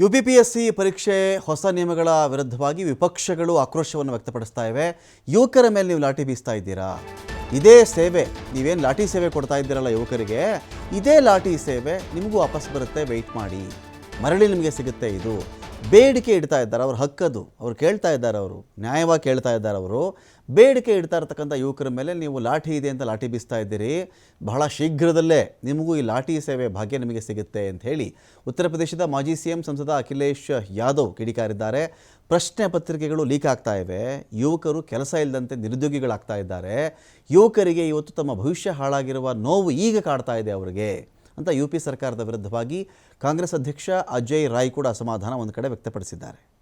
U P P S C ಪರೀಕ್ಷೆ ಹೊಸ ನಿಯಮಗಳ ವಿರುದ್ಧವಾಗಿ ವಿಪಕ್ಷಗಳು ಆಕ್ರೋಶವನ್ನು ವ್ಯಕ್ತಪಡಿಸ್ತಾ ಇವೆ. ಯುವಕರ ಮೇಲೆ ನೀವು ಲಾಠಿ ಬೀಸ್ತಾ ಇದ್ದೀರಾ? ಇದೇ ಸೇವೆ. ನೀವೇನು ಲಾಠಿ ಸೇವೆ ಕೊಡ್ತಾ ಇದ್ದೀರಲ್ಲ ಯುವಕರಿಗೆ? ಇದೇ ಲಾಠಿ ಸೇವೆ ನಿಮಗೂ ವಾಪಸ್ ಬರುತ್ತೆ. ವೆಯ್ಟ್ ಮಾಡಿ. ಮರಳಿ ನಿಮಗೆ ಸಿಗುತ್ತೆ ಇದು. ಬೇಡಿಕೆ ಇಡ್ತಾ ಇದ್ದಾರೆ, ಅವ್ರ ಹಕ್ಕದು. ಅವ್ರು ಕೇಳ್ತಾ ಇದ್ದಾರೆ ಅವರು, ನ್ಯಾಯವಾಗಿ ಕೇಳ್ತಾ ಇದ್ದಾರೆ ಅವರು. ಬೇಡಿಕೆ ಇಡ್ತಾ ಇರ್ತಕ್ಕಂಥ ಯುವಕರ ಮೇಲೆ ನೀವು ಲಾಠಿ ಇದೆ ಅಂತ ಲಾಠಿ ಬೀಸ್ತಾ ಇದ್ದೀರಿ. ಬಹಳ ಶೀಘ್ರದಲ್ಲೇ ನಿಮಗೂ ಈ ಲಾಠಿ ಸೇವೆ ಭಾಗ್ಯ ನಿಮಗೆ ಸಿಗುತ್ತೆ ಅಂತ ಹೇಳಿ ಉತ್ತರ ಪ್ರದೇಶದ ಮಾಜಿ ಸಿ ಎಂ ಸಂಸದ ಅಖಿಲೇಶ್ ಯಾದವ್ ಕಿಡಿಕಾರಿದ್ದಾರೆ. ಪ್ರಶ್ನೆ ಪತ್ರಿಕೆಗಳು ಲೀಕ್ ಆಗ್ತಾ ಇವೆ. ಯುವಕರು ಕೆಲಸ ಇಲ್ಲದಂತೆ ನಿರುದ್ಯೋಗಿಗಳಾಗ್ತಾ ಇದ್ದಾರೆ. ಯುವಕರಿಗೆ ಇವತ್ತು ತಮ್ಮ ಭವಿಷ್ಯ ಹಾಳಾಗಿರುವ ನೋವು ಈಗ ಕಾಡ್ತಾ ಇದೆ ಅವರಿಗೆ. ಅಂತ ಯು ಪಿ ಸರ್ಕಾರದ ವಿರುದ್ಧವಾಗಿ ಕಾಂಗ್ರೆಸ್ ಅಧ್ಯಕ್ಷ ಅಜಯ್ ರಾಯ್ ಕೂಡ ಅಸಮಾಧಾನ ಒಂದು ಕಡೆ ವ್ಯಕ್ತಪಡಿಸಿದ್ದಾರೆ.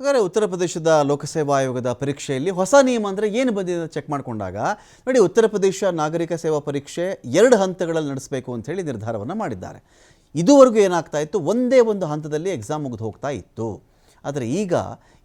ಹಾಗಾದರೆ ಉತ್ತರ ಪ್ರದೇಶದ ಲೋಕಸೇವಾ ಆಯೋಗದ ಪರೀಕ್ಷೆಯಲ್ಲಿ ಹೊಸ ನಿಯಮ ಅಂದರೆ ಏನು ಬಂದಿದೆ ಚೆಕ್ ಮಾಡಿಕೊಂಡಾಗ, ನೋಡಿ ಉತ್ತರ ಪ್ರದೇಶ ನಾಗರಿಕ ಸೇವಾ ಪರೀಕ್ಷೆ ಎರಡು ಹಂತಗಳಲ್ಲಿ ನಡೆಸಬೇಕು ಅಂತ ಹೇಳಿ ನಿರ್ಧಾರವನ್ನು ಮಾಡಿದ್ದಾರೆ. ಇದುವರೆಗೂ ಏನಾಗ್ತಾ ಇತ್ತು? ಒಂದೇ ಒಂದು ಹಂತದಲ್ಲಿ ಎಕ್ಸಾಮ್ ಮುಗಿದು ಹೋಗ್ತಾ ಇತ್ತು. ಆದರೆ ಈಗ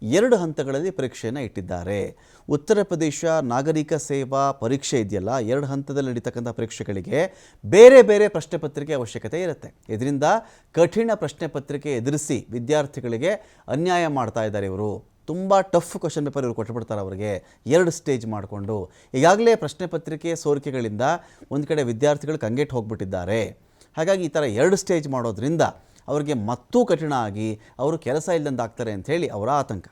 ಎರಡು ಹಂತಗಳಲ್ಲಿ ಪರೀಕ್ಷೆಯನ್ನು ಇಟ್ಟಿದ್ದಾರೆ. ಉತ್ತರ ಪ್ರದೇಶ ನಾಗರಿಕ ಸೇವಾ ಪರೀಕ್ಷೆ ಇದೆಯಲ್ಲ, ಎರಡು ಹಂತದಲ್ಲಿ ನಡೀತಕ್ಕಂಥ ಪರೀಕ್ಷೆಗಳಿಗೆ ಬೇರೆ ಬೇರೆ ಪ್ರಶ್ನೆ ಪತ್ರಿಕೆ ಅವಶ್ಯಕತೆ ಇರುತ್ತೆ. ಇದರಿಂದ ಕಠಿಣ ಪ್ರಶ್ನೆ ಪತ್ರಿಕೆ ಎದುರಿಸಿ ವಿದ್ಯಾರ್ಥಿಗಳಿಗೆ ಅನ್ಯಾಯ ಮಾಡ್ತಾ ಇದ್ದಾರೆ ಇವರು. ತುಂಬ ಟಫ್ ಕ್ವಶನ್ ಪೇಪರ್ ಇವರು ಕೊಟ್ಟುಬಿಡ್ತಾರೆ ಅವರಿಗೆ. ಎರಡು ಸ್ಟೇಜ್ ಮಾಡಿಕೊಂಡು. ಈಗಾಗಲೇ ಪ್ರಶ್ನೆ ಪತ್ರಿಕೆ ಸೋರಿಕೆಗಳಿಂದ ಒಂದು ಕಡೆ ವಿದ್ಯಾರ್ಥಿಗಳು ಕಂಗೆಟ್ಟು ಹೋಗ್ಬಿಟ್ಟಿದ್ದಾರೆ. ಹಾಗಾಗಿ ಈ ಥರ ಎರಡು ಸ್ಟೇಜ್ ಮಾಡೋದ್ರಿಂದ ಅವರಿಗೆ ಮತ್ತೂ ಕಠಿಣ ಆಗಿ ಅವರು ಕೆಲಸ ಇಲ್ಲದಂತಾಗ್ತಾರೆ ಅಂಥೇಳಿ ಅವರ ಆತಂಕ.